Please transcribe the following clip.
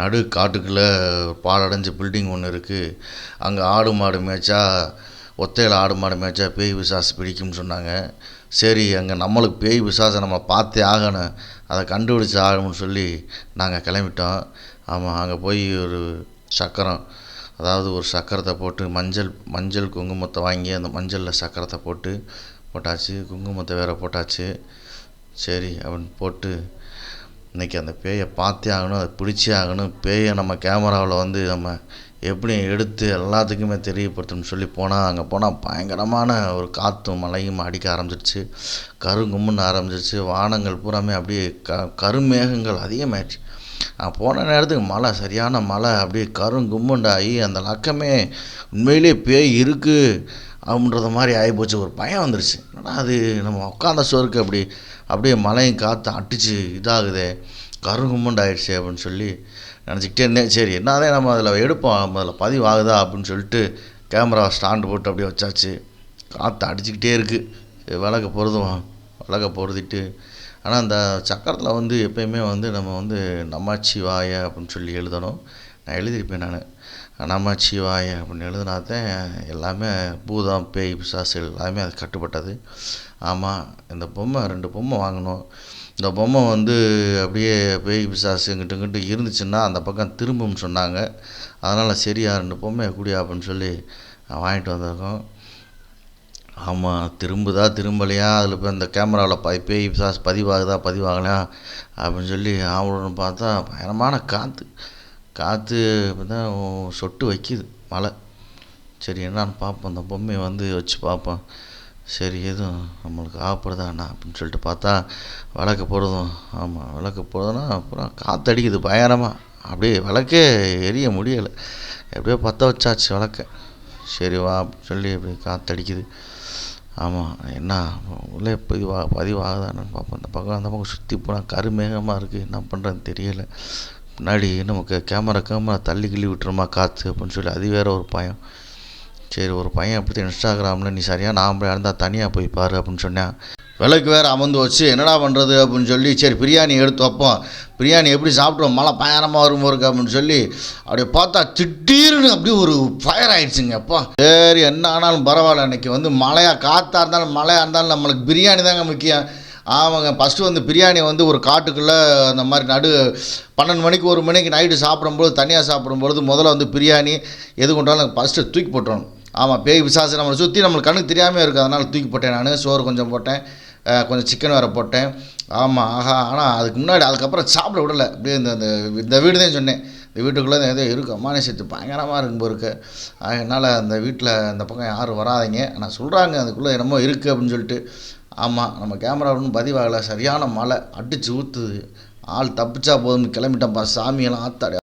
நடு காட்டுக்குள்ளே பாழடைஞ்ச பில்டிங் ஒன்று இருக்குது அங்கே ஆடு மாடு மேய்ச்சா ஒத்தையில் ஆடு மாடு மேய்ச்சா பேய் பிசாசு பிடிக்கும்னு சொன்னாங்க. சரி அங்கே நம்மளுக்கு பேய் பிசாசை நம்ம பார்த்தே ஆகணும். அதை கண்டுபிடிச்சி ஆகணும்னு சொல்லி நாங்கள் கிளம்பிட்டோம். ஆமாம் அங்கே போய் ஒரு சக்கரம் அதாவது ஒரு சக்கரத்தை போட்டு மஞ்சள் மஞ்சள் குங்குமத்தை வாங்கி அந்த மஞ்சளில் சக்கரத்தை போட்டு போட்டாச்சு. குங்குமத்தை வேற போட்டாச்சு. சரி அப்படின்னு போட்டு இன்றைக்கி அந்த பேயை பார்த்தே ஆகணும் அதை பிடிச்சே ஆகணும். பேயை நம்ம கேமராவில் வந்து நம்ம எப்படி எடுத்து எல்லாத்துக்குமே தெரியப்படுத்தணும்னு சொல்லி போனால் அங்கே போனால் பயங்கரமான ஒரு காற்றும் மழையும் அடிக்க ஆரம்பிச்சிருச்சு. கருங்கும்முன்னு ஆரம்பிச்சிருச்சு. வானங்கள் பூராமே அப்படியே க கருமேகங்கள் அதிகமாயிடுச்சு. நான் போன நேரத்துக்கு மழை சரியான மழை அப்படியே கருங்கும்முண்டாகி அந்த லக்கமே உண்மையிலேயே பேய் இருக்குது அப்படின்றத மாதிரி ஆகிப்போச்சு ஒரு பயம் வந்துருச்சு. என்னடா அது? நம்ம உட்காந்த சோறுக்கு அப்படி அப்படியே மழையும் காற்று அடிச்சு இதாகுதே கருங்கும்முண்டு ஆயிடுச்சு அப்படின்னு சொல்லி நினச்சிக்கிட்டே இருந்தேன். சரி என்னதான் நம்ம அதில் எடுப்போம் நம்ம அதில் பதிவு ஆகுதா அப்படின்னு சொல்லிட்டு கேமரா ஸ்டாண்டு போட்டு அப்படியே வச்சாச்சு. காற்று அடிச்சுக்கிட்டே இருக்குது விளக்க பொருதும் விளக்க பொருதிட்டு ஆனால் அந்த சக்கரத்தில் வந்து எப்பயுமே வந்து நம்ம வந்து நமச்சிவாய அப்படின்னு சொல்லி எழுதணும். நான் எழுதியிருப்பேன் நான். நமச்சிவாய அப்படின்னு எழுதினா தான் எல்லாமே பூதம் பேய் பிசாசு எல்லாமே அது கட்டுப்பட்டது. ஆமாம் இந்த பொம்மை ரெண்டு பொம்மை வாங்கினோம் இந்த பொம்மை வந்து அப்படியே பேய் பிசாசு இங்கிட்டு இங்கிட்டு இருந்துச்சுன்னா அந்த பக்கம் திரும்பும்னு சொன்னாங்க. அதனால் சரியா ரெண்டு பொம்மையை குடியா அப்படின்னு சொல்லி வாங்கிட்டு வந்திருக்கோம். ஆமாம் திரும்புதா திரும்பலையா? அதில் இப்போ இந்த கேமராவில் ப பேய் பிசாசு பதிவாகுதா பதிவாகலையா? அப்படின்னு சொல்லி ஆவணும்னு பார்த்தா பயங்கரமான காற்று காற்று இப்போ தான் சொட்டு வைக்கிது மழை. சரி என்னான்னு பார்ப்போம். அந்த பொம்மையை வந்து வச்சு பார்ப்போம். சரி எதுவும் நம்மளுக்கு ஆகப்படுதாண்ணா அப்படின்னு சொல்லிட்டு பார்த்தா விளக்கு போடுறதும் ஆமாம் விளக்கு போடுறதுன்னா அப்புறம் காற்றடிக்குது பயங்கரமாக அப்படியே விளக்கே எரிய முடியலை. எப்படியோ பற்ற வச்சாச்சு விளக்க. சரி வா அப்படின்னு சொல்லி அப்படி காற்றடிக்குது ஆமாம் என்ன உள்ளே பதிவாக பதிவாகுதான்னு பார்ப்போம். அந்த பக்கம் அந்த பக்கம் சுற்றி போனால் கருமேகமாக இருக்குது என்ன பண்ணுறதுன்னு தெரியலை. முன்னாடி நமக்கு கேமரா கேமரா தள்ளி கிள்ளி விட்டுருமா காற்று அப்படின்னு சொல்லி அது வேற ஒரு பயம். சரி ஒரு பையன் எப்படி இன்ஸ்டாகிராமில் நீ சரியாக ஆம்பளை இருந்தால் தனியாக போய் பாரு அப்படின்னு சொன்னேன் விளக்கு வேறு அமர்ந்து வச்சு என்னடா பண்ணுறது அப்படின்னு சொல்லி சரி பிரியாணி எடுத்து வைப்போம். பிரியாணி எப்படி சாப்பிடுவோம்? மழை பயணமாக வரும் இருக்கு அப்படின்னு சொல்லி அப்படியே பார்த்தா திடீர்னு அப்படியே ஒரு ஃபயர் ஆகிடுச்சுங்க அப்பா. சரி என்ன ஆனாலும் பரவாயில்ல அன்றைக்கி வந்து மழையாக காற்றாக இருந்தாலும் மழையாக இருந்தாலும் நம்மளுக்கு பிரியாணி தாங்க முக்கியம். ஆமாங்க ஃபஸ்ட்டு வந்து பிரியாணி வந்து ஒரு காட்டுக்குள்ளே அந்த மாதிரி நடு பன்னெண்டு மணிக்கு ஒரு மணிக்கு நைட்டு சாப்பிடும்போது தனியாக சாப்பிடும்பொழுது முதல்ல வந்து பிரியாணி எது கொண்டாலும் ஃபஸ்ட்டு தூக்கி போட்டுறணும். ஆமாம் பேய் விசாசம் நம்மளை சுற்றி நம்மளுக்கு கண்ணுக்கு தெரியாமல் இருக்குது அதனால் தூக்கி போட்டேன் நான் சோறு கொஞ்சம் போட்டேன். கொஞ்சம் சிக்கன் வேறு போட்டேன். ஆமாம் ஆஹா ஆனால் அதுக்கு முன்னாடி அதுக்கப்புறம் சாப்பிட விடலை. அப்படியே இந்த இந்த இந்த வீடு தான் சொன்னேன். இந்த வீட்டுக்குள்ளே ஏதோ இருக்குது அம்மானே சேர்த்து பயங்கரமாக இருக்கும் போல இருக்கு. அதனால் அந்த வீட்டில் அந்த பக்கம் யாரும் வராதீங்க. ஆனால் சொல்கிறாங்க அதுக்குள்ளே என்னமோ இருக்குது அப்படின்னு சொல்லிட்டு. ஆமாம் நம்ம கேமரா ஒன்றும் பதிவாகலை. சரியான மழை அடித்து ஊற்றுது ஆள் தப்பிச்சா போதும்னு கிளம்பிட்டேன்ப்பா சாமியெல்லாம் ஆத்தாடி.